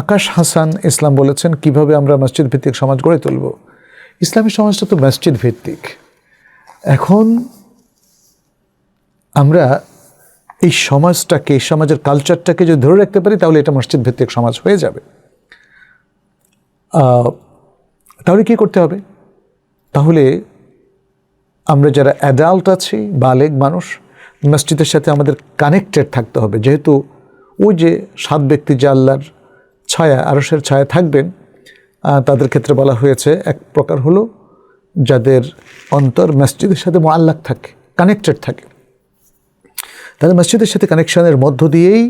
আকাশ হাসান ইসলাম বলেছেন, কীভাবে আমরা মসজিদ ভিত্তিক সমাজ গড়ে তুলব? ইসলামী সমাজটা তো মসজিদ ভিত্তিক এখন আমরা এই সমাজটাকে, এই সমাজের কালচারটাকে যদি ধরে রাখতে পারি, তাহলে এটা মসজিদ ভিত্তিক সমাজ হয়ে যাবে। তাহলে কি করতে হবে? তাহলে আমরা যারা অ্যাডাল্ট আছি বালেগ মানুষ, মসজিদের সাথে আমাদের কানেক্টেড থাকতে হবে। যেহেতু ওই যে সাত ব্যক্তি যে আল্লাহর ছায়া আরসের ছায়া থাকবেন। তাদের ক্ষেত্রে বলা হয়েছে, এক প্রকার হলো যাদের অন্তর মসজিদের সাথে মোয়াল্লাক থাকে কানেক্টেড থাকে। তাদের মসজিদের সাথে কানেকশনের মধ্য দিয়েই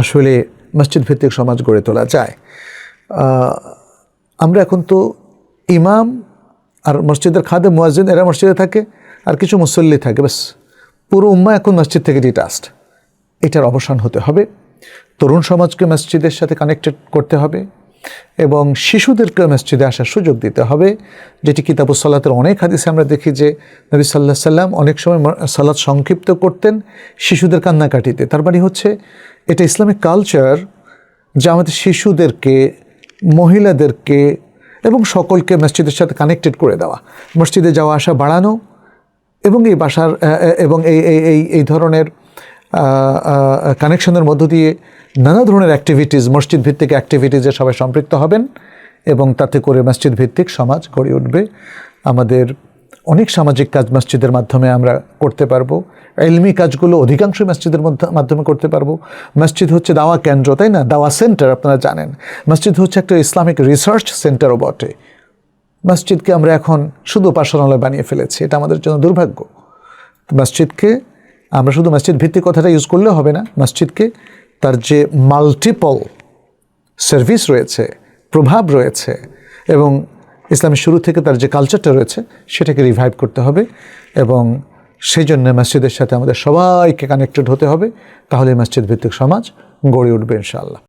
আসলে মসজিদ ভিত্তিক সমাজ গড়ে তোলা যায়। আমরা এখন তো ইমাম আর মসজিদের খাদে মুয়াজ্জিন, এরা মসজিদে থাকে আর কিছু মুসল্লি থাকে। ব্যাস, পুরো উম্মা এখন মসজিদ থেকে ডিটাস্ট এটার অবসান হতে হবে। তরুণ সমাজকে মসজিদের সাথে কানেক্টেড করতে হবে এবং শিশুদেরকে মসজিদে আসার সুযোগ দিতে হবে। যেটি কিতাবুস সালাতের অনেক হাদিসে আমরা দেখি যে নবী সাল্লাহ সাল্লাম অনেক সময় সালাত সংক্ষিপ্ত করতেন শিশুদের কান্নাকাটিতে। তার মানে হচ্ছে এটা ইসলামিক কালচার যা আমাদের শিশুদেরকে, মহিলাদেরকে এবং সকলকে মসজিদের সাথে কানেক্টেড করে দেওয়া। মসজিদে যাওয়া, আসা বাড়ানো এবং এই বাসার এবং এই এই এই ধরনের কানেকশনের মধ্য দিয়ে নানা ধরনের অ্যাক্টিভিটিস মসজিদ ভিত্তিক অ্যাক্টিভিটিসে সবাই সম্পৃক্ত হবেন এবং তাতে করে মসজিদ ভিত্তিক সমাজ গড়ে উঠবে। আমাদের অনেক সামাজিক কাজ মসজিদের মাধ্যমে আমরা করতে পারব। এলমি কাজগুলো অধিকাংশ মসজিদের মধ্যে মাধ্যমে করতে পারব। মসজিদ হচ্ছে দাওয়া কেন্দ্র, তাই না? দাওয়া সেন্টার, আপনারা জানেন। মসজিদ হচ্ছে একটা ইসলামিক রিসার্চ সেন্টারও বটে। মসজিদকে আমরা এখন শুধু উপাসনালয় বানিয়ে ফেলেছি, এটা আমাদের জন্য দুর্ভাগ্য। মসজিদকে আমরা শুধু মসজিদ ভিত্তিক কথাটা ইউজ করলে হবে না। মসজিদকে তার যে মাল্টিপল সার্ভিস রয়েছে, প্রভাব রয়েছে এবং ইসলামের শুরু থেকে তার যে কালচারটা রয়েছে, সেটাকে রিভাইভ করতে হবে এবং সেই জন্য মসজিদের সাথে আমাদের সবাইকে কানেক্টেড হতে হবে। তাহলে মসজিদ ভিত্তিক সমাজ গড়ে উঠবে ইনশাআল্লাহ।